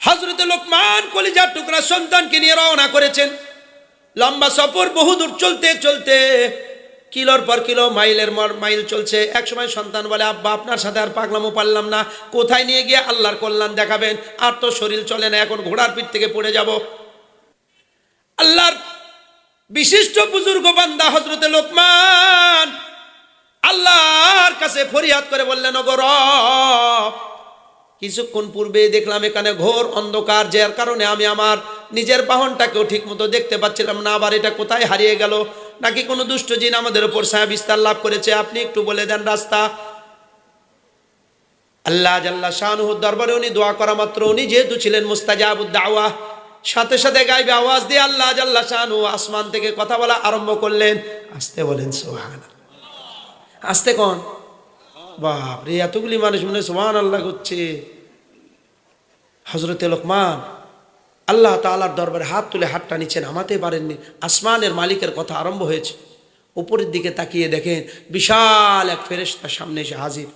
হজরত লোকমান কলিজার টুকরা সন্তানকে নিয়ে রওনা করেছেন। লম্বা সফর বহুদূর চলতে চলতে কিলোর পর কিলো, মাইলের মর, মাইল চলছে। একসময় সন্তান বলে, আব্বা, আপনার সাথে আর পাগলামো পারলাম না। কোথায় নিয়ে গিয়ে আল্লাহর কল্যাণ দেখাবেন? আর তো শরীর চলে না, এখন ঘোড়ার পিঠ থেকে পড়ে যাব। আল্লাহর বিশিষ্ট বুজুর্গ বান্দা হজরতে লোকমান আল্লাহর কাছে ফরিয়াদ করে বললেন, ওগো রব কিছুক্ষণ পূর্বে দেখলাম এখানে ঘোর অন্ধকার, যার কারণে আমি আমার নিজের বাহনটাকেও ঠিক মতো দেখতে পাচ্ছিলাম না। আবার এটা কোথায় হারিয়ে গেল? নাকি কোনো দুষ্ট জিন আমাদের ওপর ছায়া বিস্তার লাভ করেছে? আপনি একটু বলে দেন রাস্তা। আল্লাহ জাল্লা শাহনুহুর দরবারে উনি দোয়া করা মাত্র। উনি যেহেতু ছিলেন মুস্তাজাবুদ দাওয়া, সাথে সাথে গাইবে আওয়াজ দিয়ে আল্লাহ জাল্লা শাহনু আসমান থেকে কথা বলা আরম্ভ করলেন। আসতে বলেন সোহান আসতে কোন? বাপ রে, এতগুলি মানুষ মনে সোহান আল্লাহ করছে। হজরতে লোকমান, আল্লাহ তালার দরবারে হাত তুলে হাতটা নিচ্ছেন আমাতে পারেননি। আসমানের মালিকের কথা আরম্ভ হয়েছে। উপরের দিকে তাকিয়ে দেখেন বিশাল এক ফেরেস্তার সামনে এসে হাজির।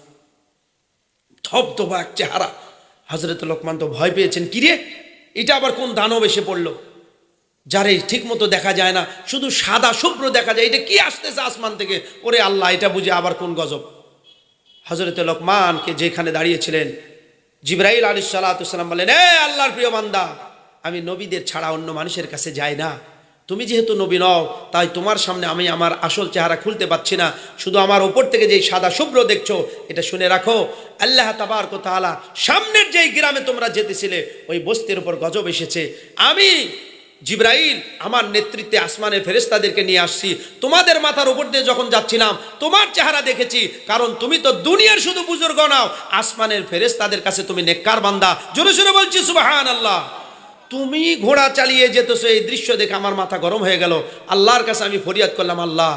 ধবধবা এক চেহারা। হজরত লোকমান তো ভয় পেয়েছেন, কিরে, এটা আবার কোন দানব এসে পড়ল? যারে ঠিক মতো দেখা যায় না, শুধু সাদা শুভ্র দেখা যায়, এটা কি আসতেছে আসমান থেকে? ওরে আল্লাহ, এটা বুঝে আবার কোন গজব? হজরত লোকমানকে যেখানে দাঁড়িয়েছিলেন, জিব্রাইল আলী সাল্লাহাম বলেন এ আল্লাহর প্রিয় বান্দা, আমি নবীদের ছাড়া অন্য মানুষের কাছে যাই না। তুমি যেহেতু নবী নও, তাই তোমার সামনে আমি আমার আসল চেহারা খুলতে পারছি না। শুধু আমার ওপর থেকে যেই সাদা শুভ্র দেখছ, এটা শুনে রাখো। আল্লাহ তাবার তাআলা সামনের যেই গ্রামে তোমরা যেতেছিলে, ওই বস্তির উপর গজব এসেছে। আমি জিব্রাইল, আমার নেতৃত্বে আসমানের ফেরেস্তাদেরকে নিয়ে আসছি। তোমাদের মাথার উপর দিয়ে যখন যাচ্ছিলাম, তোমার চেহারা দেখেছি। কারণ তুমি তো দুনিয়ার শুধু বুজুর্গ নাও। আসমানের ফেরেস্তাদের কাছে তুমি নেককার বান্দা। জোরে জোরে বলছি সুবাহান আল্লাহ তুমি ঘোড়া চালিয়ে যেতেছো, এই দৃশ্য দেখে আমার মাথা গরম হয়ে গেল। আল্লাহর কাছে আমি ফরিয়াদ করলাম, আল্লাহ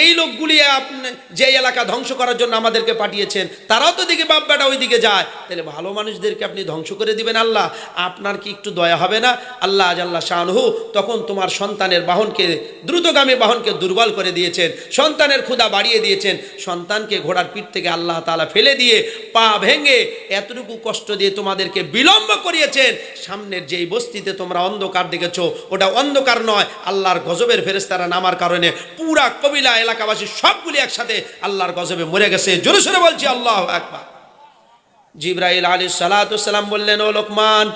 এই লোকগুলি আপনি যে এলাকা ধ্বংস করার জন্য আমাদেরকে পাঠিয়েছেন, তারাও তো দিকে বাপ বেটা ওই দিকে যায়। তাহলে ভালো মানুষদেরকে আপনি ধ্বংস করে দিবেন আল্লাহ। আপনার কি একটু দয়া হবে না? আল্লাহ আজ আল্লাহ শাহনহু তখন তোমার সন্তানের বাহনকে, দ্রুতগামী বাহনকে দুর্বল করে দিয়েছেন, সন্তানের ক্ষুধা বাড়িয়ে দিয়েছেন, সন্তানকে ঘোড়ার পিঠ থেকে আল্লাহ তালা ফেলে দিয়ে পা ভেঙে এতটুকু কষ্ট দিয়ে তোমাদেরকে বিলম্ব করিয়েছেন। সামনের যেই বস্তিতে তোমরা অন্ধকার দেখেছ, ওটা অন্ধকার নয়, আল্লাহর গজবের ফেরেস্তারা নামার কারণে পুরা কবিলা এলাকাবাসী সবগুলি একসাথে আল্লাহর গজবে মরে গেছে। জোরে সোরে বলছি, আল্লাহ একবার জিব্রাইল আলী সালাতাম বললেন, ও লোকমান,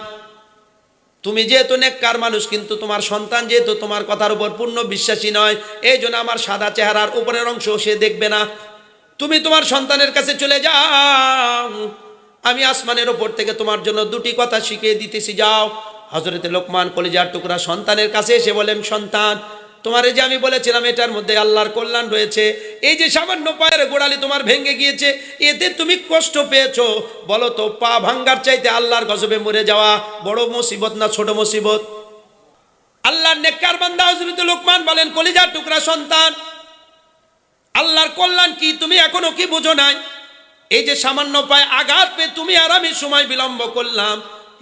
তুমি যেহেতু নেককার মানুষ, কিন্তু তোমার সন্তান যেহেতু তোমার কথার উপর পূর্ণ বিশ্বাসী নয় এই জন্য আমার সাদা চেহারার উপরের অংশ সে দেখবে না। তুমি তোমার সন্তানের কাছে চলে যাও। আমি আসমানের ওপর থেকে তোমার জন্য দুটি কথা শিখিয়ে দিতেছি, যাও। হজরতে লোকমান কলিজার টুকরা সন্তানের কাছে এসে বলেন, সন্তান তোমার এই যে আমি বলেছিলাম এটার মধ্যে আল্লাহর কল্যাণ রয়েছে, এই যে সামান্য পায়ের গোড়ালি তোমার ভেঙে গিয়েছে, এতে তুমি কষ্ট পেয়েছ। বলো তো, পা ভাঙ্গার চাইতে আল্লাহর গজবে মরে যাওয়া বড় মুসিবত না ছোট মুসিবত? আল্লাহর নেককার বান্দা হজরত লোকমান বলেন, কলিজার টুকরা সন্তান। আল্লাহর কল্যাণ কি তুমি এখনও কি বুঝো নাই? এই যে সামান্য পায়ে আঘাত পেয়ে তুমি আর আমি সময় বিলম্ব করলাম।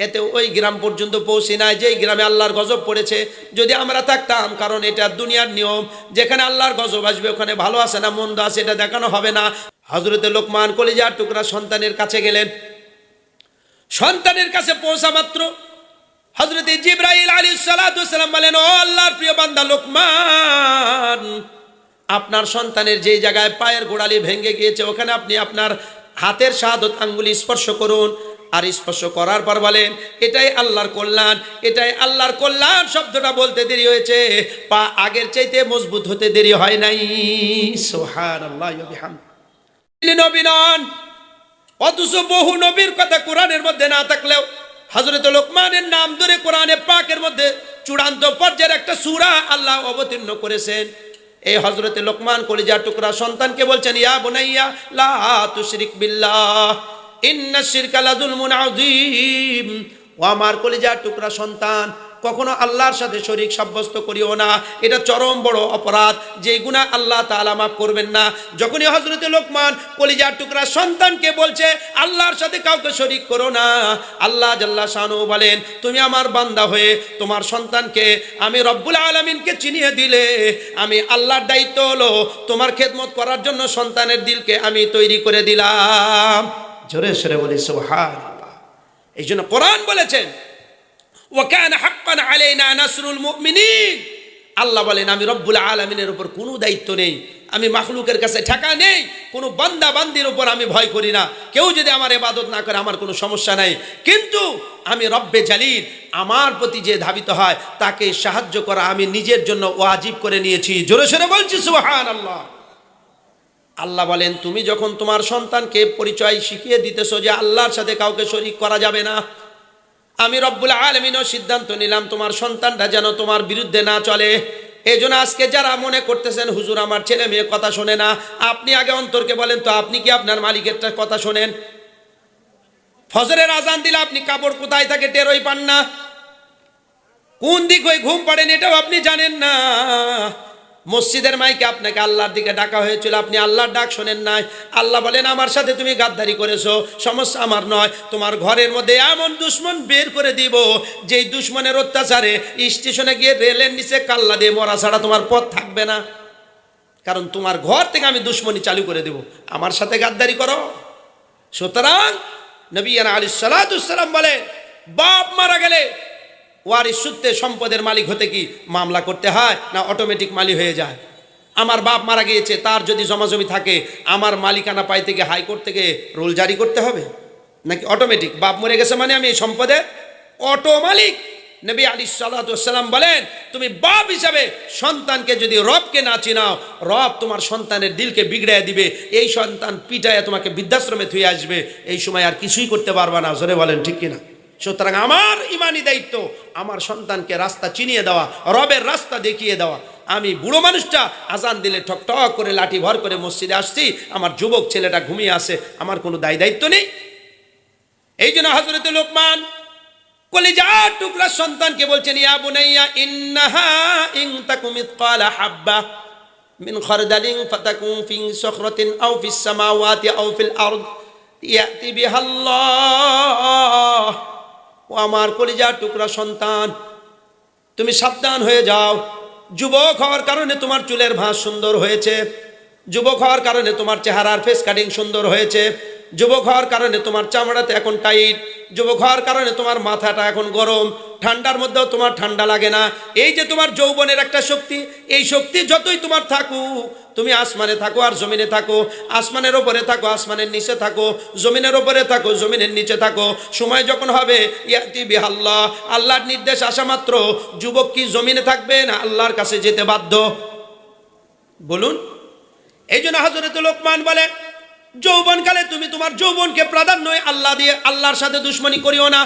এতে ওই গ্রাম পর্যন্ত পৌঁছি নাই, যেই গ্রামে আল্লাহর গজব পড়েছে। যদি আমরা থাকতাম, কারণ এটা দুনিয়ার নিয়ম, যেখানে আল্লাহর গজব আসবে, ওখানে ভালো আছে না মন্দ আছে, এটা দেখানো হবে না। হজরতে লোকমান কলিজার টুকরা সন্তানের কাছে গেলেন। সন্তানের কাছে পৌঁছা মাত্র হজরত জিব্রাইল আলী সালাম বলেন, ও আল্লাহর প্রিয় বান্দা লোকমান, আপনার সন্তানের যেই জায়গায় পায়ের গোড়ালি ভেঙে গিয়েছে, ওখানে আপনি আপনার হাতের সাদত আঙ্গুলি স্পর্শ করুন। আর স্পর্শ করার পর বলেন, এটাই আল্লাহর কল্যাণ, এটাই আল্লাহর কল্যাণ শব্দটা বলতে দেরি হয়েছে। পা আগের চাইতে মজবুত হতে দেরি হয় নাই। সোহান আল্লাহ তিনি অথচ বহু নবীর কথা কোরআনের মধ্যে না থাকলেও হজরত লোকমানের নাম ধরে কোরআনে পাকের মধ্যে চূড়ান্ত পর্যায়ের একটা সুরা আল্লাহ অবতীর্ণ করেছেন। এই হজরতে লোকমান কলিজা টুকরা সন্তানকে বলছেন, ইয়া বোনাইয়া, লা তুশরিক বিল্লাহ। ইন্না শিরকা লাযুলমুন ও আমার কলিজার টুকরা সন্তান, কখনো আল্লাহর সাথে শরিক সাব্যস্ত করিও না। এটা চরম বড় অপরাধ, যে গুণা আল্লাহ তাআলা মাফ করবেন না। যখনই হজরতে লোকমান কলিজার টুকরা সন্তানকে বলছে, আল্লাহর সাথে কাউকে শরিক করো না। আল্লাহ জাল্লা শানু বলেন, তুমি আমার বান্দা হয়ে তোমার সন্তানকে আমি রব্বুল আলমিনকে চিনিয়ে দিলে। আমি আল্লাহর দায়িত্ব হলো তোমার খেদমত করার জন্য সন্তানের দিলকে আমি তৈরি করে দিলাম। জোরে সরে বলি সোহান এই জন্য কোরআন বলেছেন, ওয়াকান হাক্কান আলাইনা নাসরুল মুমিনিন। আল্লাহ বলেন, আমি রব্বুল আলমিনের উপর কোনো দায়িত্ব নেই, আমি মাখলুকের কাছে ঠেকা নেই, কোনো বান্দা বান্দির উপর আমি ভয় করি না। কেউ যদি আমার এবাদত না করে, আমার কোনো সমস্যা নাই। কিন্তু আমি রব্বে জালিল, আমার প্রতি যে ধাবিত হয়, তাকে সাহায্য করা আমি নিজের জন্য ওয়াজিব করে নিয়েছি। জোরে সোরে বলছি সুহান আল্লাহ আল্লাহ বলেন, তুমি যখন তোমার সন্তানকে পরিচয় শিখিয়ে দিতেছো যে আল্লাহর সাথে কাউকে শরিক করা যাবে না, আমি রব্বুল আলমিনও সিদ্ধান্ত নিলাম তোমার সন্তানটা যেন তোমার বিরুদ্ধে না চলে। এই জন্য আজকে যারা মনে করতেছেন, হুজুর, আমার ছেলে মেয়ে কথা শোনে না, আপনি আগে অন্তরকে বলেন তো, আপনি কি আপনার মালিকেরটা কথা শোনেন? ফজরের আজান দিলে আপনি কাপড় কোথায় থাকে টেরই পান না। কোন দিক ওই ঘুম পড়েন, এটাও আপনি জানেন না। মসজিদের মাইকে আপনাকে আল্লাহর দিকে ডাকা হয়েছিল, আপনি আল্লাহর ডাক শোনেন নাই। আল্লাহ বলেন, আমার সাথে তুমি গাদ্দারি করেছ, সমস্যা আমার নয়, তোমার ঘরের মধ্যে এমন দুশ্মন বের করে দিব, যেই দুশ্মনের অত্যাচারে স্টেশনে গিয়ে রেলের নিচে কাল্লা দিয়ে মরা ছাড়া তোমার পথ থাকবে না। কারণ তোমার ঘর থেকে আমি দুশ্মনী চালু করে দেব। আমার সাথে গাদ্দারি করো। সুতরাং নবী আলী সালাম বলে বাপ মারা গেলে ওয়ারিস সূত্রে সম্পদের মালিক হতে কি মামলা করতে হয় না অটোমেটিক মালিক হয়ে যায়? আমার বাপ মারা গিয়েছে, তার যদি জমাজমি থাকে, আমার মালিকানা পাইতে গিয়ে হাইকোর্ট থেকে রুল জারি করতে হবে? নাকি অটোমেটিক বাপ মরে গেছে মানে আমি এই সম্পদের অটো মালিক? নবী আলী সাল্লাম বলেন, তুমি বাপ হিসাবে সন্তানকে যদি রবকে না চিনাও, রব তোমার সন্তানের দিলকে বিগড়ে দিবে, এই সন্তান পিটায় তোমাকে বৃদ্ধাশ্রমে থুয়ে আসবে, এই সময় আর কিছুই করতে পারবা না, জোরে বলেন ঠিক কিনা? সুতরাং আমার ইমানি দায়িত্ব, আমার সন্তানকে রাস্তা চিনিয়ে দেওয়া, রবের রাস্তা দেখিয়ে দেওয়া। আমি বুড়ো মানুষটা, আজান দিলে ঠক ঠক করে লাঠি ভর করে মসজিদে আসছি, আমার যুবক ছেলেটা ঘুমিয়ে আসে আমার কোনো দায় দায়িত্ব নেই। এই জন্য হজরত লোকমান কলিজার টুকরা সন্তানকে বলছেন, ইয়া ইন্নাহা হাব্বা, মিন ফাতাকুম ফি সামাওয়াতি ইয়াতি ও আমার কলিজার টুকরা সন্তান, তুমি সাবধান হয়ে যাও। যুবক হওয়ার কারণে তোমার চুলের ভাঁজ সুন্দর হয়েছে। যুবক হওয়ার কারণে তোমার চেহারার ফেস কাটিং সুন্দর হয়েছে। যুবক হওয়ার কারণে তোমার চামড়াতে এখন টাইট, যুবক হওয়ার কারণে তোমার মাথাটা এখন গরম, ঠান্ডার মধ্যেও তোমার ঠান্ডা লাগে না। এই যে তোমার যৌবনের একটা শক্তি, এই শক্তি যতই তোমার থাকুক, তুমি আসমানে থাকো আর জমিনে থাকো, আসমানের ওপরে থাকো, আসমানের নিচে থাকো, জমিনের ওপরে থাকো, জমিনের নিচে থাকো। সময় যখন হবে, ইয়াতি বিহাল্লাহ আল্লাহর নির্দেশ আসা মাত্র, যুবক কি জমিনে থাকবে না আল্লাহর কাছে যেতে বাধ্য? বলুন। এই জন্য হজরত লোকমান বলে যৌবনকালে তুমি তোমার যৌবনকে প্রাধান্য আল্লাহ দিয়ে আল্লাহর সাথে দুশ্মনী করিও না।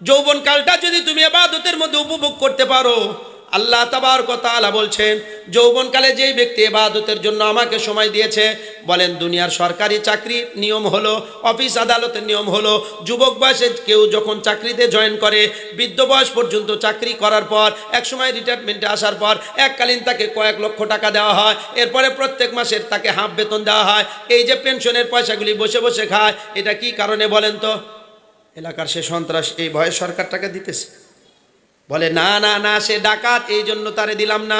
যৌবনকালটা যদি তুমি এবাদতের মধ্যে উপভোগ করতে পারো আল্লাহ তাবার কথা বলছেন, যৌবনকালে যেই ব্যক্তি এবাদতের জন্য আমাকে সময় দিয়েছে, বলেন দুনিয়ার সরকারি চাকরি নিয়ম হলো, অফিস আদালতের নিয়ম হলো, যুবক বয়সে কেউ যখন চাকরিতে জয়েন করে, বৃদ্ধ বয়স পর্যন্ত চাকরি করার পর এক সময় রিটায়ারমেন্টে আসার পর, এককালীন তাকে কয়েক লক্ষ টাকা দেওয়া হয়, এরপরে প্রত্যেক মাসের তাকে হাফ বেতন দেওয়া হয়, এই যে পেনশনের পয়সাগুলি বসে বসে খায়, এটা কি কারণে বলেন তো? এলাকার সে সন্ত্রাস এই ভয়ে সরকার টাকা দিতেছে। বলে, না না না, সে ডাকাত, এই জন্য তারে দিলাম না।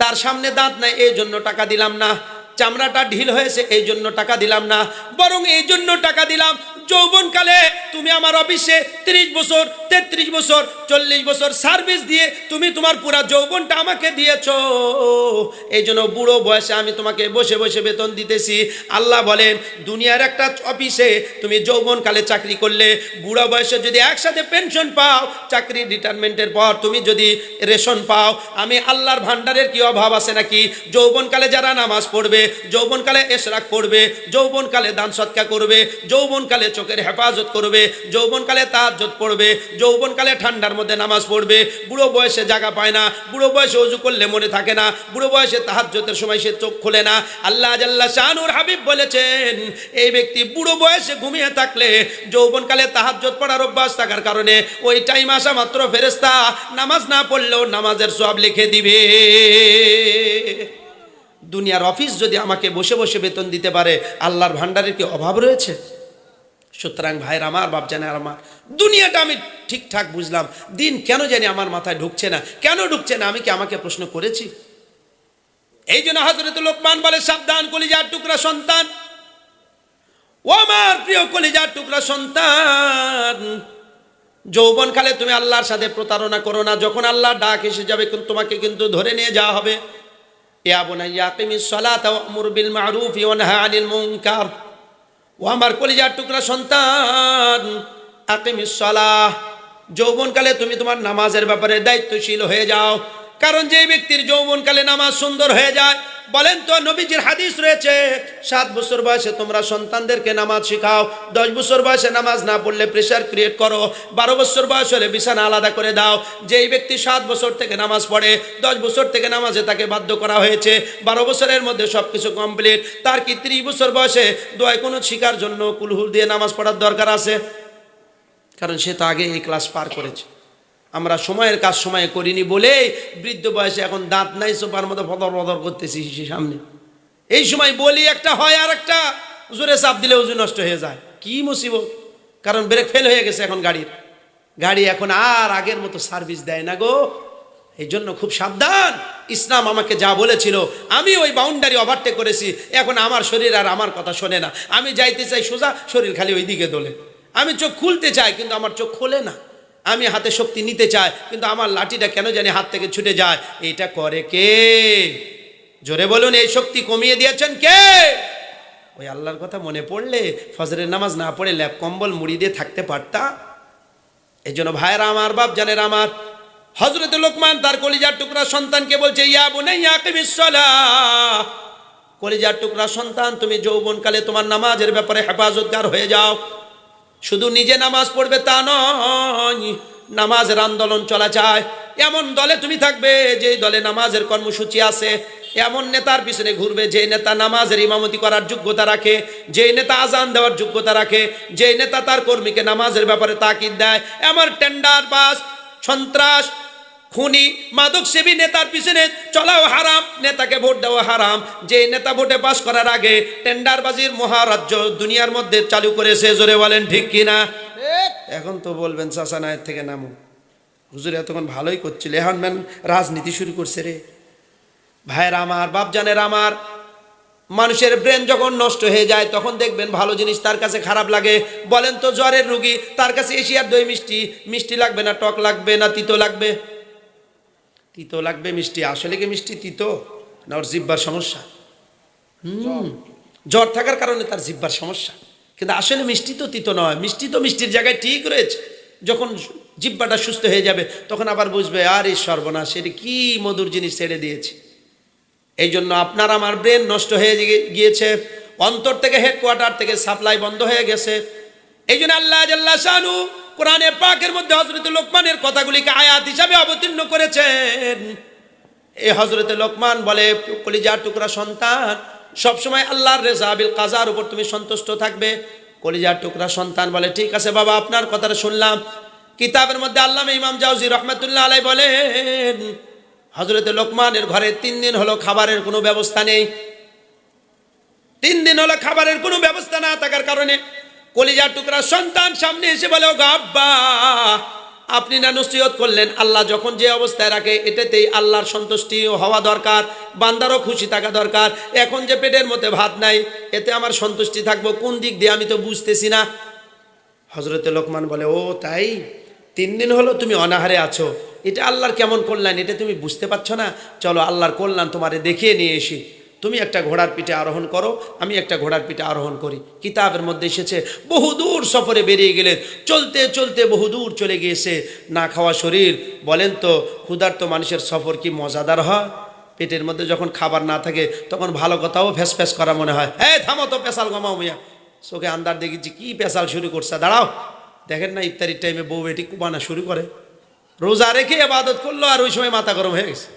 তার সামনে দাঁত নাই, এই জন্য টাকা দিলাম না। চামড়াটা ঢিল হয়েছে, এই জন্য টাকা দিলাম না। বরং এই জন্য টাকা দিলাম, যৌবনকালে তুমি আমার অফিসে তিরিশ বছর, তেত্রিশ বছর, চল্লিশ বছর সার্ভিস দিয়ে তুমি তোমার পুরা যৌবনটা আমাকে দিয়েছ। এই জন্য বুড়ো বয়সে আমি তোমাকে বসে বসে বেতন দিতেছি। আল্লাহ বলেন, দুনিয়ার একটা অফিসে তুমি যৌবনকালে চাকরি করলে, বুড়ো বয়সে যদি একসাথে পেনশন পাও, চাকরি রিটায়ারমেন্টের পর তুমি যদি রেশন পাও, আমি আল্লাহর ভান্ডারের কি অভাব আছে নাকি? যৌবনকালে যারা নামাজ পড়বে যৌবনকালে এশরাক পড়বে, যৌবনকালে দান সৎকা করবে, যৌবনকালে চোখের হেফাজত করবে, যৌবনকালে তাহাজ্জত পড়বে, যৌবনকালে ঠান্ডার মধ্যে নামাজ পড়বে। বুড়ো বয়সে জায়গা পায় না, বুড়ো বয়সে অজু করলে মনে থাকে না, বুড়ো বয়সে তাহাজ্জতের সময় সে চোখ খোলে না। আল্লাহ জাল্লা শাহানুর হাবিব বলেছেন, এই ব্যক্তি বুড়ো বয়সে ঘুমিয়ে থাকলে যৌবনকালে তাহাজ্জত পড়ার অভ্যাস থাকার কারণে ওই টাইম আসা মাত্র ফেরেস্তা নামাজ না পড়লেও নামাজের সব লিখে দিবে। দুনিয়ার অফিস যদি আমাকে বসে বসে বেতন দিতে পারে, আল্লাহর ভান্ডারের কি অভাব রয়েছে? সুতরাং ভাইয়ের আমার, বাপ জানে আর আমার, দুনিয়াটা আমি ঠিকঠাক বুঝলাম। দিন কেন জানি আমার মাথায় ঢুকছে না। কেন ঢুকছে না? আমি কি আমাকে প্রশ্ন করেছি? এই জন্য হজরত লোকমান বলে, সাবধান, কলিজার টুকরা সন্তান। ও আমার প্রিয় কলিজার টুকরা সন্তান যৌবন যৌবনকালে তুমি আল্লাহর সাথে প্রতারণা করো না। যখন আল্লাহর ডাক এসে যাবে তোমাকে কিন্তু ধরে নিয়ে যাওয়া হবে। ইয়া বুনাইয়া আকিমিস সালাতা ওয়ামুর বিল মারুফ ওয়া নাহা আনিল মুনকার। ও আমার কলিজার টুকরা সন্তান, আকিমিস সালাহ। যৌবনকালে তুমি তোমার নামাজের ব্যাপারে দায়িত্বশীল হয়ে যাও। কারণ যে ব্যক্তির যৌবনকালে নামাজ সুন্দর হয়ে যায়, বলেন তো নবীজির হাদিস রয়েছে, সাত বছর বয়সে তোমরা সন্তানদেরকে নামাজ শেখাও, দশ বছর বয়সে নামাজ না পড়লে প্রেশার ক্রিয়েট করো, বারো বছর বয়স হলে বিছানা আলাদা করে দাও, যেই ব্যক্তি সাত বছর থেকে নামাজ পড়ে, দশ বছর থেকে নামাজে তাকে বাধ্য করা হয়েছে, বারো বছরের মধ্যে সব কিছু কমপ্লিট তার কি ত্রিশ বছর বয়সে দোয়ায় কোনো শিকার জন্য কুলহুল দিয়ে নামাজ পড়ার দরকার আছে? কারণ সে তো আগে এই ক্লাস পার করেছে। আমরা সময়ের কাজ সময়ে করিনি বলে বৃদ্ধ বয়সে এখন দাঁত নাই সোপার মতো ফদর ফদর করতেছি সে সামনে। এই সময় বলি একটা হয় আর একটা, জোরে চাপ দিলে উজু নষ্ট হয়ে যায়। কি মুসিবত? কারণ ব্রেক ফেল হয়ে গেছে এখন গাড়ির। গাড়ি এখন আর আগের মতো সার্ভিস দেয় না গো। এই জন্য খুব সাবধান। ইসলাম আমাকে যা বলেছিল, আমি ওই বাউন্ডারি ওভারটেক করেছি। এখন আমার শরীর আর আমার কথা শোনে না। আমি যাইতে চাই সোজা, শরীর খালি ওই দিকে দোলে। আমি চোখ খুলতে চাই, কিন্তু আমার চোখ খোলে না। আমি হাতে শক্তি নিতে চাই, কিন্তু আমার লাঠিটা কেন জানি হাত থেকে ছুটে যায়? এটা করে কে? জোরে বলুন, এই শক্তি কমিয়ে দিয়েছেন কে? ওই আল্লাহর কথা মনে পড়লে ফজরের নামাজ না পড়ে ল্যাপ কম্বল মুড়ি দিয়ে থাকতে পারতা? এই জন্য ভাইয়েরা আমার, বাপ জানের আমার হজরত লোকমান তার কলিজার টুকরা সন্তানকে বলছে, ইয়া বুনাইয়া কিমিস সালাহ। কলিজার টুকরা সন্তান, তুমি যৌবনকালে তোমার নামাজের ব্যাপারে হেফাজতগার হয়ে যাও। শুধু নিজে নামাজ পড়বে তা নয়, নামাজের আন্দোলন চলা যায়। এমন দলে তুমি থাকবে যে দলে নামাজের কর্মসূচি আছে, এমন নেতার পিছনে ঘুরবে যে নেতা নামাজের ইমামতি করার যোগ্যতা রাখে যে নেতা আজান দেওয়ার যোগ্যতা রাখে যে নেতা তার কর্মীকে নামাজের ব্যাপারে তাকিদ দেয়। এমন টেন্ডার বাস, সন্ত্রাস খুনি মাদক সেবী নেতার পিছনে চলাও হারাম, নেতাকে ভোট দেওয়া হারাম। যে নেতা ভোটে পাস করার আগে টেন্ডারবাজির মহারাজ্য দুনিয়ার মধ্যে চালু করেছে, জোরে বলেন, ঠিক কিনা এখন তো বলবেন, চাচা নায়ের থেকে নামো হুজুর এতক্ষণ ভালোই করছিল। এখন ম্যান রাজনীতি শুরু করছে রে। ভাইয়ের আমার, বাপজানের আমার। মানুষের ব্রেন যখন নষ্ট হয়ে যায়, তখন দেখবেন ভালো জিনিস তার কাছে খারাপ লাগে। বলেন তো, জ্বরের রুগী, তার কাছে এশিয়ার দই মিষ্টি। মিষ্টি লাগবে না, টক লাগবে না, তিতো লাগবে? তিতো লাগবে মিষ্টি। আসলে কি মিষ্টি তিতো? না ওর জিব্বার সমস্যা? হুম। জ্বর থাকার কারণে তার জিব্বার সমস্যা। কিন্তু আসলে মিষ্টি তো তিতো নয়। মিষ্টি তো মিষ্টির জায়গায় ঠিক রয়েছে। যখন জিব্বাটা সুস্থ হয়ে যাবে, তখন আবার বুঝবে, আর এই সর্বনাশ, এটা কি মধুর জিনিস ছেড়ে দিয়েছে? এই জন্য আপনার আমার ব্রেন নষ্ট হয়ে গিয়েছে। অন্তর থেকে হেডকোয়ার্টার থেকে সাপ্লাই বন্ধ হয়ে গেছে। এই জন্য আল্লাহ জাল্লা শানু কোরআনে পাকের মধ্যে হজরত লোকমানের কথাগুলিকে আয়াত হিসাবে অবতীর্ণ করেছেন। এই হজরতে লোকমান বলে, কলিজার টুকরা সন্তান, সবসময় আল্লাহর রেজা বিল কাজার উপর তুমি সন্তুষ্ট থাকবে। কলিজার টুকরা সন্তান বলে, ঠিক আছে বাবা, আপনার কথাটা শুনলাম। কিতাবের মধ্যে আল্লাহ ইমাম জাউজি রহমতুল্লাহ আলাই বলেন হজরতে লোকমানের ঘরে তিন দিন হলো খাবারের কোনো ব্যবস্থা নেই। তিন দিন হলো খাবারের কোনো ব্যবস্থা না থাকার কারণে কলিজার টুকরা সন্তান সামনে এসে বলে ও আব্বা, আপনি না নসিহত করলেন। আল্লাহ যখন যে অবস্থায় রাখে, এটাতেই আল্লাহর সন্তুষ্টি হওয়া দরকার, বান্দারও খুশি থাকা দরকার। এখন যে পেটের মধ্যে ভাত নাই, এতে আমার সন্তুষ্টি থাকব, কোন দিক দিয়ে আমি তো বুঝতেছি না। হজরতে লোকমান বলে, ও, তাই? তিন দিন হলো তুমি অনাহারে আছো। এটা আল্লাহর কেমন কল্যাণ? এটা তুমি বুঝতে পারছ না? চলো, আল্লাহর কল্যাণ তোমারে দেখিয়ে নিয়ে এসি। তুমি একটা ঘোড়ার পিঠে আরোহণ করো, আমি একটা ঘোড়ার পিঠে আরোহণ করি। কিতাবের মধ্যে এসেছে বহুদূর সফরে বেরিয়ে গেলেন চলতে চলতে বহুদূর চলে গিয়েছে, না খাওয়া শরীর। বলেন তো, ক্ষুধার্ত মানুষের সফর কি মজাদার হয়? পেটের মধ্যে যখন খাবার না থাকে, তখন ভালো কথাও ফ্যাস ফ্যাস করা মনে হয়। হ্যাঁ থামো তো, পেশাল গমাও মিয়া। চোখে আন্দার দেখেছি কি পেশাল শুরু করছে, দাঁড়াও। দেখেন না, ইফতারির টাইমে বউ বেটি কুবানা শুরু করে। রোজা রেখে আবাদত করল, আর ওই সময় মাথা গরম হয়ে গেছে।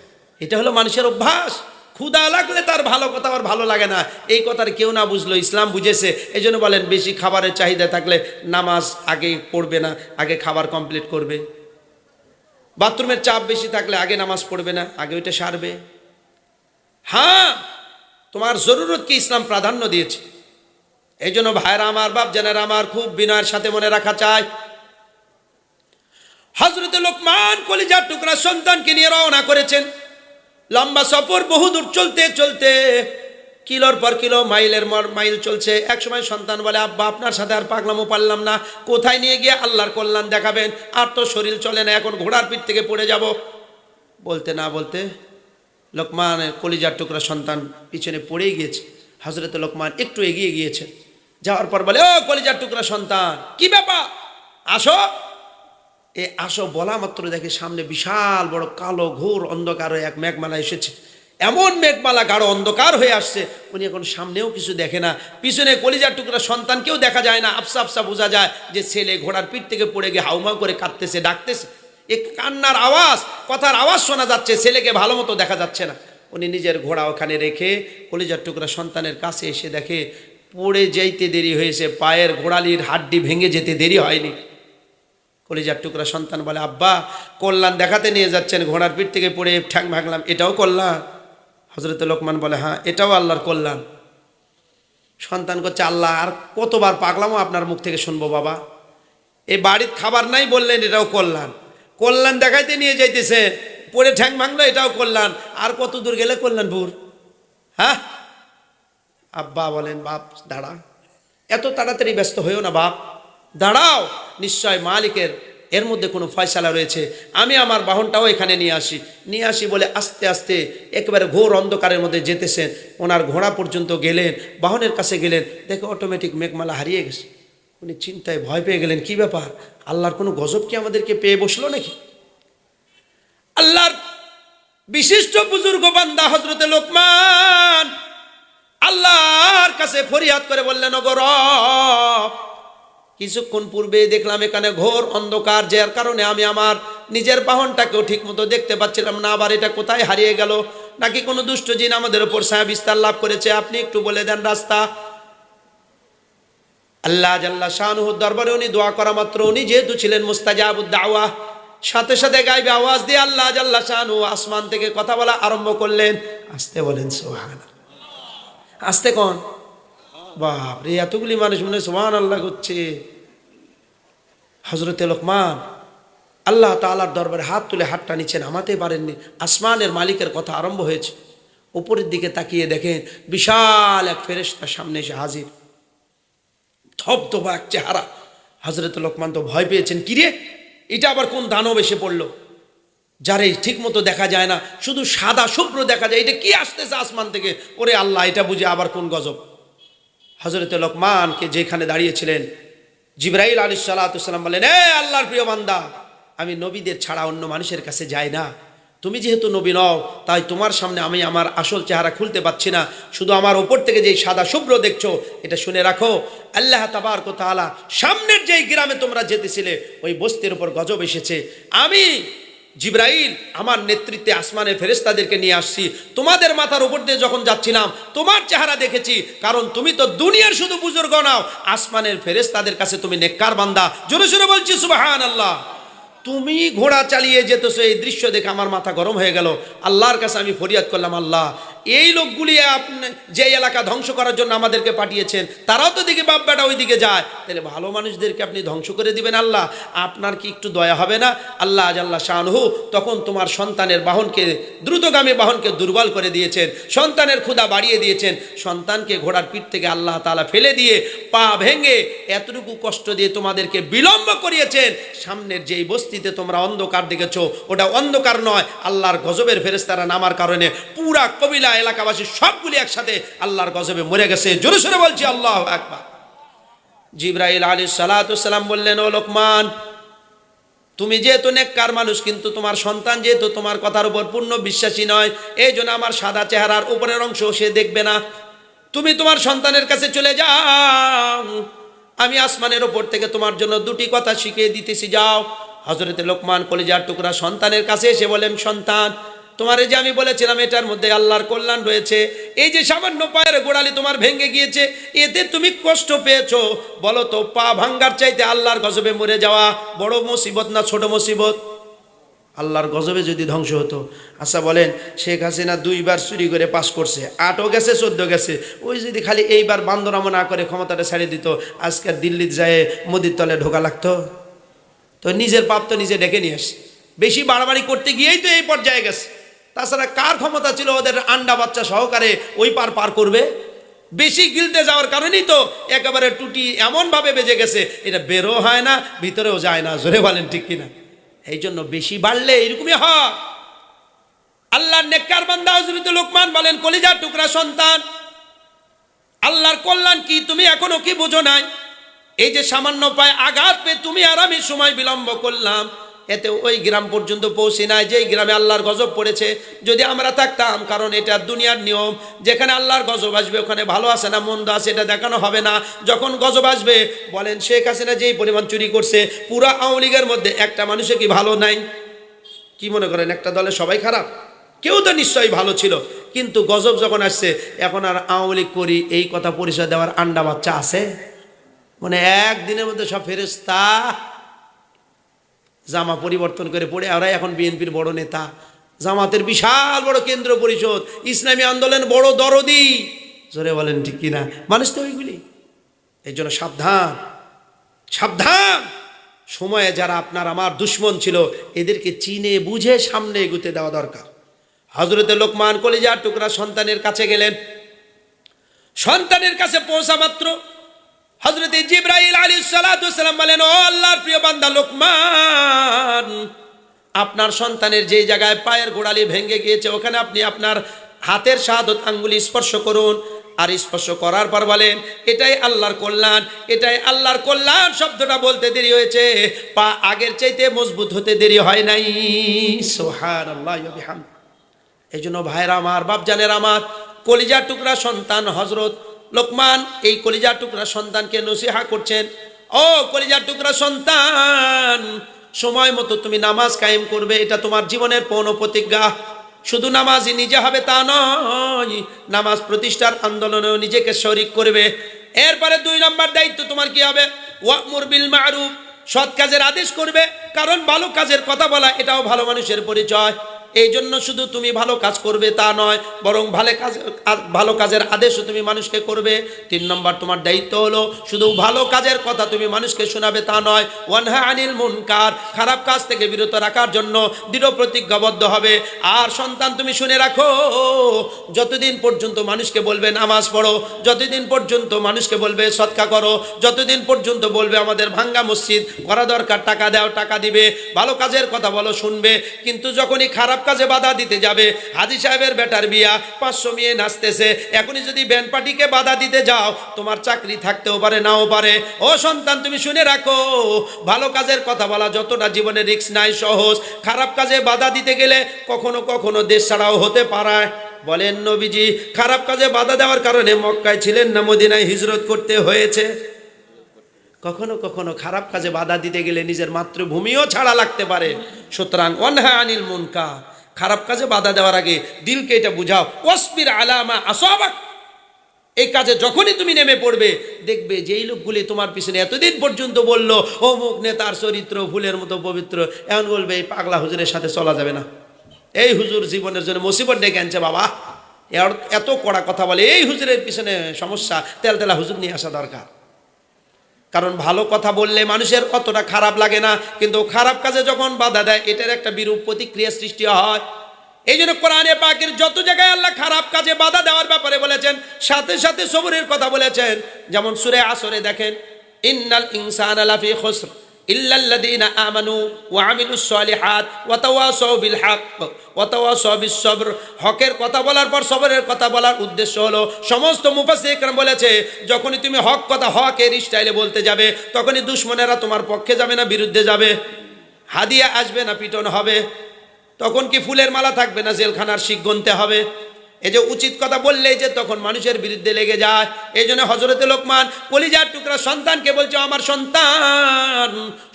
এটা হলো মানুষের অভ্যাস। ক্ষুদা লাগলে তার ভালো কথা আর ভালো লাগে না। এই কথার কেউ না বুঝলো, ইসলাম বুঝেছে। এই জন্য বলেন, বেশি খাবারের চাহিদা থাকলে নামাজ আগে পড়বে না, আগে খাবার কমপ্লিট করবে। বাথরুমের চাপ বেশি থাকলে আগে নামাজ পড়বে না, আগে ওইটা সারবে। হ্যাঁ তোমার জরুরতকে ইসলাম প্রাধান্য দিয়েছে। এই জন্য ভাইরা আমার, বাপ জানেরা আমার, খুব বিনয়ের সাথে মনে রাখা চায় হজরত লোকমান কলিজার টুকরা সন্তানকে নিয়ে রওনা করেছেন। লম্বা সফর, বহু দূর চলতে চলতে কিলোর পর কিলো, মাইলের মর, মাইল চলছে। একসময় সন্তান বলে, আব্বা, আপনার সাথে আর পাগলামো পারলাম না। কোথায় নিয়ে গিয়ে আল্লাহর কল্যাণ দেখাবেন? আর তো শরীর চলে না, এখন ঘোড়ার পিঠ থেকে পড়ে যাব। বলতে না বলতে লোকমানের কলিজার টুকরা সন্তান পিছনে পড়েই গিয়েছে। হজরত লোকমান একটু এগিয়ে গিয়েছে। যাওয়ার পর বলে, ও কলিজার টুকরা সন্তান, কি ব্যাপার? আসো। এ আসো বলা মাত্র দেখে সামনে বিশাল বড় কালো ঘোর অন্ধকার হয়ে এক মেঘমালা এসেছে। এমন মেঘমালা গাঢ় অন্ধকার হয়ে আসছে, উনি এখন সামনেও কিছু দেখে না। পিছনে কলিজার টুকরা সন্তানকেও দেখা যায় না। আফসা আফসা বোঝা যায় যে ছেলে ঘোড়ার পিঠ থেকে পড়ে গিয়ে হাউমাউ করে কাঁদতেছে, ডাকতেছে। এ কান্নার আওয়াজ, কথার আওয়াজ শোনা যাচ্ছে, ছেলেকে ভালো মতো দেখা যাচ্ছে না। উনি নিজের ঘোড়া ওখানে রেখে কলিজার টুকরা সন্তানের কাছে এসে দেখে, পড়ে যাইতে দেরি হয়েছে, পায়ের ঘোড়ালির হাড্ডি ভেঙে যেতে দেরি হয়নি। কলিজার টুকরা সন্তান বলে, আব্বা, কল্যাণ দেখাতে নিয়ে যাচ্ছেন, ঘোড়ার পিঠ থেকে পড়ে ঠ্যাং ভাঙলাম, এটাও কল্যাণ? হজরত লোকমান বলে হ্যাঁ এটাও আল্লাহর কল্যাণ। সন্তান করছে, আল্লাহ, আর কতবার পাগলামও আপনার মুখ থেকে শুনব বাবা। এই বাড়ির খাবার নাই বললেন, এটাও কল্যাণ। কল্যাণ দেখাইতে নিয়ে যাইতেছে, পড়ে ঠ্যাং ভাঙলো, এটাও কল্যাণ। আর কত দূর গেলে কল্যাণপুর? হ্যাঁ? আব্বা বলেন, বাপ, দাঁড়া, এত তাড়াতাড়ি ব্যস্ত হয়েও না বাপ। দাঁড়াও, নিশ্চয় মালিকের এর মধ্যে কোনো ফয়সালা রয়েছে। আমি আমার বাহনটাও এখানে নিয়ে আসি। নিয়ে আসি বলে আস্তে আস্তে একেবারে ঘোর অন্ধকারের মধ্যে যেতেছেন। ওনার ঘোড়া পর্যন্ত গেলেন, বাহনের কাছে গেলেন। দেখে অটোমেটিক মেঘমালা হারিয়ে গেছে। উনি চিন্তায় ভয় পেয়ে গেলেন, কি ব্যাপার? আল্লাহর কোনো গজব কি আমাদেরকে পেয়ে বসল নাকি? আল্লাহর বিশিষ্ট বুজুর্গ বান্দা হজরতে লোকমান আল্লাহর কাছে ফরিয়াদ করে বললেন, ওগো রব কিছুক্ষণ পূর্বে দেখলাম এখানে ঘোর অন্ধকার, যার কারণে আমি আমার নিজের বাহনটাকেও ঠিক মতো দেখতে পাচ্ছিলাম না। আবার এটা কোথায় হারিয়ে গেল? নাকি কোনো দুষ্ট জিন আমাদের ওপর ছায়া বিস্তার লাভ করেছে? আপনি একটু বলে দেন রাস্তা। আল্লাহ জাল্লা শাহনুহুর দরবারে উনি দোয়া করা মাত্র। উনি যেহেতু ছিলেন মুস্তাজাবুদ দাওয়া, সাথে সাথে গাইবে আওয়াজ দিয়ে আল্লাহ জাল্লা শাহনু আসমান থেকে কথা বলা আরম্ভ করলেন। আসতে বলেন সোহান আসতে কন? বাপ রে এতগুলি মানুষ মনে সোহান আল্লাহ করছে। হজরতে লোকমান, আল্লাহ তালার দরবারে হাত তুলে হাতটা নিচে নামাতে পারেননি। আসমানের মালিকের কথা আরম্ভ হয়েছে। উপরের দিকে তাকিয়ে দেখেন বিশাল এক ফেরেশতা সামনে এসে হাজির। ধবধবা এক চেহারা। হজরত লোকমান তো ভয় পেয়েছেন কিরে এটা আবার কোন দানব এসে পড়ল? যারে ঠিক মতো দেখা যায় না, শুধু সাদা শুভ্র দেখা যায়। এটা কি আসতেছে আসমান থেকে? ওরে আল্লাহ, এটা বুঝে আবার কোন গজব? হজরত লোকমানকে যেখানে দাঁড়িয়েছিলেন জিব্রাইল আলী সাল্লাহাম বলেন, এ আল্লাহর প্রিয় বান্দা, আমি নবীদের ছাড়া অন্য মানুষের কাছে যাই না। তুমি যেহেতু নবী নও, তাই তোমার সামনে আমি আমার আসল চেহারা খুলতে পারছি না। শুধু আমার ওপর থেকে যেই সাদা শুভ্র দেখছ, এটা শুনে রাখো। আল্লাহ তাবার তাআলা সামনের যেই গ্রামে তোমরা যেতেছিলে, ওই বস্তির উপর গজব এসেছে। আমি জিব্রাইল, আমার নেতৃত্বে আসমানের ফেরেস্তাদেরকে নিয়ে আসছি। তোমাদের মাথার উপর দিয়ে যখন যাচ্ছিলাম, তোমার চেহারা দেখেছি, কারণ তুমি তো দুনিয়ার শুধু বুজুর্গ নাও। আসমানের ফেরেস্তাদের কাছে তুমি নেককার বান্দা। জোরে জোরে বলছি সুবাহান আল্লাহ তুমি ঘোড়া চালিয়ে যেতেছো, এই দৃশ্য দেখে আমার মাথা গরম হয়ে গেল। আল্লাহর কাছে আমি ফরিয়াদ করলাম, আল্লাহ এই লোকগুলি আপনি যে এলাকা ধ্বংস করার জন্য আমাদেরকে পাঠিয়েছেন, তারাও তো দিকে বাপ বেটা ওই দিকে যায়। তাহলে ভালো মানুষদেরকে আপনি ধ্বংস করে দিবেন আল্লাহ। আপনার কি একটু দয়া হবে না? আল্লাহ আজ আল্লাহ শাহনহু তখন তোমার সন্তানের বাহনকে, দ্রুতগামী বাহনকে দুর্বল করে দিয়েছেন, সন্তানের ক্ষুধা বাড়িয়ে দিয়েছেন। সন্তানকে ঘোড়ার পিঠ থেকে আল্লাহ তালা ফেলে দিয়ে পা ভেঙে এতটুকু কষ্ট দিয়ে তোমাদেরকে বিলম্ব করিয়েছেন। সামনের যেই বস্তিতে তোমরা অন্ধকার দেখেছ, ওটা অন্ধকার নয়, আল্লাহর গজবের ফেরেস্তারা নামার কারণে পুরা কবিলা এলাকাবাসী সবগুলি একসাথে আল্লাহর গজবে মরে গেছে। জোরে সোরে বলছি, আল্লাহ একবার জিব্রাইল আলী সালাতাম বললেন, ও লোকমান, তুমি যেহেতু নেককার মানুষ, কিন্তু তোমার সন্তান যেহেতু তোমার কথার উপর পূর্ণ বিশ্বাসী নয়, এই জন্য আমার সাদা চেহারার উপরের অংশ সে দেখবে না। তুমি তোমার সন্তানের কাছে চলে যাও। আমি আসমানের ওপর থেকে তোমার জন্য দুটি কথা শিখিয়ে দিতেছি, যাও। হজরতে লোকমান কলিজার টুকরা সন্তানের কাছে এসে বলেন, সন্তান তোমার এই যে আমি বলেছিলাম, এটার মধ্যে আল্লাহর কল্যাণ রয়েছে। এই যে সামান্য পায়ের গোড়ালি তোমার ভেঙে গিয়েছে, এতে তুমি কষ্ট পেয়েছ। বলো তো, পা ভাঙ্গার চাইতে আল্লাহর গজবে মরে যাওয়া বড় মুসিবত না ছোট মুসিবত? আল্লাহর গজবে যদি ধ্বংস হতো আচ্ছা বলেন, শেখ হাসিনা দুইবার চুরি করে পাস করছে, আটও গেছে, চোদ্দ গেছে। ওই যদি খালি এইবার বান্দরামো না করে ক্ষমতাটা ছেড়ে দিত আজকের দিল্লির যায় মোদির তলে ঢোকা লাগতো। তো নিজের পাপ তো নিজে ডেকে নিয়ে আসে। বেশি বাড়াবাড়ি করতে গিয়েই তো এই পর্যায়ে গেছে। তাছাড়া কার ক্ষমতা ছিল ওদের আন্ডা বাচ্চা সহকারে ওই পার পার করবে? বেশি গিলতে যাওয়ার কারণেই তো একেবারে টুটি এমনভাবে বেজে গেছে। এটা বেরো হয় না, ভিতরেও যায় না, জোরে বলেন ঠিক কিনা? এই জন্য বেশি বাড়লে এরকমই হয়। আল্লাহর নেককার বান্দা লোকমান বলেন, কলিজার টুকরা সন্তান। আল্লাহর কল্যাণ কি তুমি এখনও কি বুঝো নাই? এই যে সামান্য পায় আঘাত পেয়ে তুমি আর আমি সময় বিলম্ব করলাম। এতে ওই গ্রাম পর্যন্ত পৌঁছে নাই, যেই গ্রামে আল্লাহর গজব পড়েছে। যদি আমরা থাকতাম, কারণ এটা দুনিয়ার নিয়ম, যেখানে আল্লাহর গজব আসবে, ওখানে ভালো আছে না মন্দ আছে, এটা দেখানো হবে না। যখন গজব আসবে, বলেন শেখ হাসিনা যেই পরিমাণ চুরি করছে, পুরা আওয়ামী লীগের মধ্যে একটা মানুষে কি ভালো নাই? কি মনে করেন, একটা দলে সবাই খারাপ? কেউ তো নিশ্চয়ই ভালো ছিল, কিন্তু গজব যখন আসছে, এখন আর আওয়ামী লীগ করি এই কথা পরিচয় দেওয়ার আন্ডা বাচ্চা আছে? মানে একদিনের মধ্যে সব ফেরেস্তা জামা পরিবর্তন করে পড়ে ওরাই এখন বিএনপির বড় নেতা। জামাতের বিশাল বড় কেন্দ্র পরিষদ, ইসলামী আন্দোলন বড় দরদি। জোরে বলেন ঠিক কিনা? মানুষ তো ওইগুলি। এই জন্য সাবধান সাবধান। সময়ে যারা আপনার আমার দুশ্মন ছিল, এদেরকে চিনে, বুঝে সামনে এগুতে দেওয়া দরকার। হজরতে লোকমান কলিজার টুকরা সন্তানের কাছে গেলেন। সন্তানের কাছে পৌঁছা মাত্র। হজরত জিব্রাইল আলী সালাম বলেন, ও আল্লাহর প্রিয় বান্দা লোকমান, আপনার সন্তানের যেই জায়গায় পায়ের গোড়ালি ভেঙে গিয়েছে, ওখানে আপনি আপনার হাতের সাদত আঙ্গুলি স্পর্শ করুন আর স্পর্শ করার পর বলেন, এটাই আল্লাহর কল্যাণ, এটাই আল্লাহর কল্যাণ শব্দটা বলতে দেরি হয়েছে। পা আগের চাইতে মজবুত হতে দেরি হয় নাই। সোহান আল্লাহ এই জন্য ভাইরা আমার, বাপজানের আমার, কলিজার টুকরা সন্তান হজরত লোকমান, এই কলিজা টুকরা সন্তানকে নসিহা করছেন। ও কলিজা টুকরা সন্তান, সময় মতো তুমি নামাজ কায়েম করবে, এটা তোমার জীবনের পৌন প্রতিজ্ঞা। শুধু নামাজই নিজে হবে তা নয়, নামাজ প্রতিষ্ঠার আন্দোলনেও নিজেকে শরিক করবে। এরপরে দুই নম্বর দায়িত্ব তোমার কি হবে? ওয়ামুর বিল মারুফ, সৎ কাজের আদেশ করবে, কারণ ভালো কাজের কথা বলা, এটাও ভালো মানুষের পরিচয়। এই জন্য শুধু তুমি ভালো কাজ করবে তা নয়, বরং ভালো কাজ ভালো কাজের আদেশও তুমি মানুষকে করবে। তিন নম্বর তোমার দায়িত্ব হলো শুধু ভালো কাজের কথা তুমি মানুষকে শোনাবে তা নয়। ওয়ানহা আনিল মুনকার, খারাপ কাজ থেকে বিরত রাখার জন্য দৃঢ় প্রতিজ্ঞাবদ্ধ হবে। আর সন্তান তুমি শুনে রাখো, যতদিন পর্যন্ত মানুষকে বলবে নামাজ পড়ো, যতদিন পর্যন্ত মানুষকে বলবে সৎকা করো, যতদিন পর্যন্ত বলবে আমাদের ভাঙ্গা মসজিদ, করা দরকার, টাকা দাও, টাকা দিবে, ভালো কাজের কথা বলো, শুনবে। কিন্তু যখনই খারাপ কাজে বাধা দিতে যাবে। হাজি সাহেবের বেটার বিয়া, পাঁচশো মেয়ে নাচতেছে। এখনই যদি ব্যান্ড পার্টিকে বাধা দিতে যাও, তোমার চাকরি থাকতেও পারে, নাও পারে। ও সন্তান, তুমি শুনে রাখো, ভালো কাজের কথা বলা যতটা জীবনে রিস্ক নাই, সহজ। খারাপ কাজে বাধা দিতে গেলে কখনো কখনো দেশ ছাড়াও হতে পারায় বলেন নবীজি, খারাপ কাজে বাধা দেওয়ার কারণে মক্কায় ছিলেন না, মদিনায় হিজরত করতে হয়েছে। কখনো কখনো খারাপ কাজে বাধা দিতে গেলে নিজের মাতৃভূমিও ছাড়া লাগতে পারে। সুতরাং অনহা আনিল মুনকা খারাপ কাজে বাধা দেওয়ার আগে দিলকে এটা বুঝাও। ওসবির আলামা আসবাক। এই কাজে যখনই তুমি নেমে পড়বে, দেখবে যেই লোকগুলি তোমার পিছনে এতদিন পর্যন্ত বলল, অমুক নেতার চরিত্র ফুলের মতো পবিত্র এমন বলবে, এই পাগলা হুজুরের সাথে চলা যাবে না। এই হুজুর জীবনের জন্য মুসিবত ডেকে আনছে, বাবা। এত কড়া কথা বলে, এই হুজুরের পিছনে সমস্যা, তেল তেলা হুজুর নিয়ে আসা দরকার। কারণ ভালো কথা বললে মানুষের কতটা খারাপ লাগে না, কিন্তু খারাপ কাজে যখন বাধা দেয়, এটার একটা বিরূপ প্রতিক্রিয়া সৃষ্টি হয়। এই জন্য কোরআনে পাকের যত জায়গায় আল্লাহ খারাপ কাজে বাধা দেওয়ার ব্যাপারে বলেছেন, সাথে সাথে সবরের কথা বলেছেন। যেমন সুরে আসরে দেখেন, ইন্নাল ইনসান আলাফি খুসর। ইল্লাল্লাযীনা আমানু ওয়া আমিলুস সালিহাত ওয়া তাওয়াসাউ বিল হক ওয়া তাওয়াসাউ বিস হকের কথা বলার পর সবরের কথা বলার উদ্দেশ্য হলো, সমস্ত মুফাসসির বলেছে, যখনই তুমি হক কথা হকের স্টাইলে বলতে যাবে, তখনই দুশমনেরা তোমার পক্ষে যাবে না, বিরুদ্ধে যাবে। হাদিয়া আসবে না, পিটন হবে। তখন কি ফুলের মালা থাকবে না, জেলখানার শিখ গুনতে হবে? এই যে উচিত কথা বললেই যে তখন মানুষের বিরুদ্ধে লেগে যায়। এই জন্য হজরতে লোকমান কলিজার টুকরা সন্তানকে বলছে, আমার সন্তান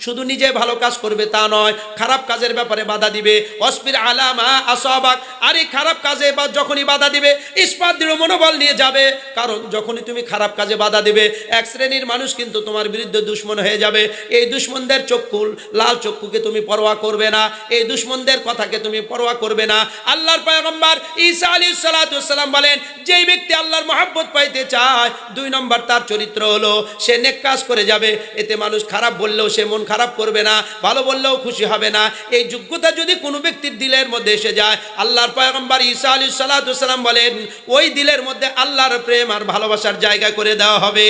শুধু নিজে ভালো কাজ করবে তা নয়, খারাপ কাজের ব্যাপারে বাধা দিবে। অস্পির আলামা আসবাক। আর এই খারাপ কাজে বা যখনই বাধা দিবে, ইস্পাত দৃঢ় মনোবল নিয়ে যাবে। কারণ যখনই তুমি খারাপ কাজে বাধা দিবে, এক শ্রেণির মানুষ কিন্তু তোমার বিরুদ্ধে দুশ্মন হয়ে যাবে। এই দুশ্মনদের চক্ষু লাল চক্ষুকে তুমি পরোয়া করবে না। এই দুশ্মনদের কথাকে তুমি পরোয়া করবে না। আল্লাহর পয়গম্বর ঈসা আলী সালাম বলেন, যেই ব্যক্তি আল্লাহর মহাব্বত পাইতে চায়, দুই নম্বর তার চরিত্র হলো, সে নেক কাজ করে যাবে, এতে মানুষ খারাপ বললেও সে মন খারাপ করবে না, ভালো বললেও খুশি হবে না। এই যোগ্যতা যদি কোনো ব্যক্তির দিলের মধ্যে এসে যায়, আল্লাহর পয়গম্বর ঈসা আলী সালাম বলেন, ওই দিলের মধ্যে আল্লাহর প্রেম আর ভালোবাসার জায়গা করে দেওয়া হবে।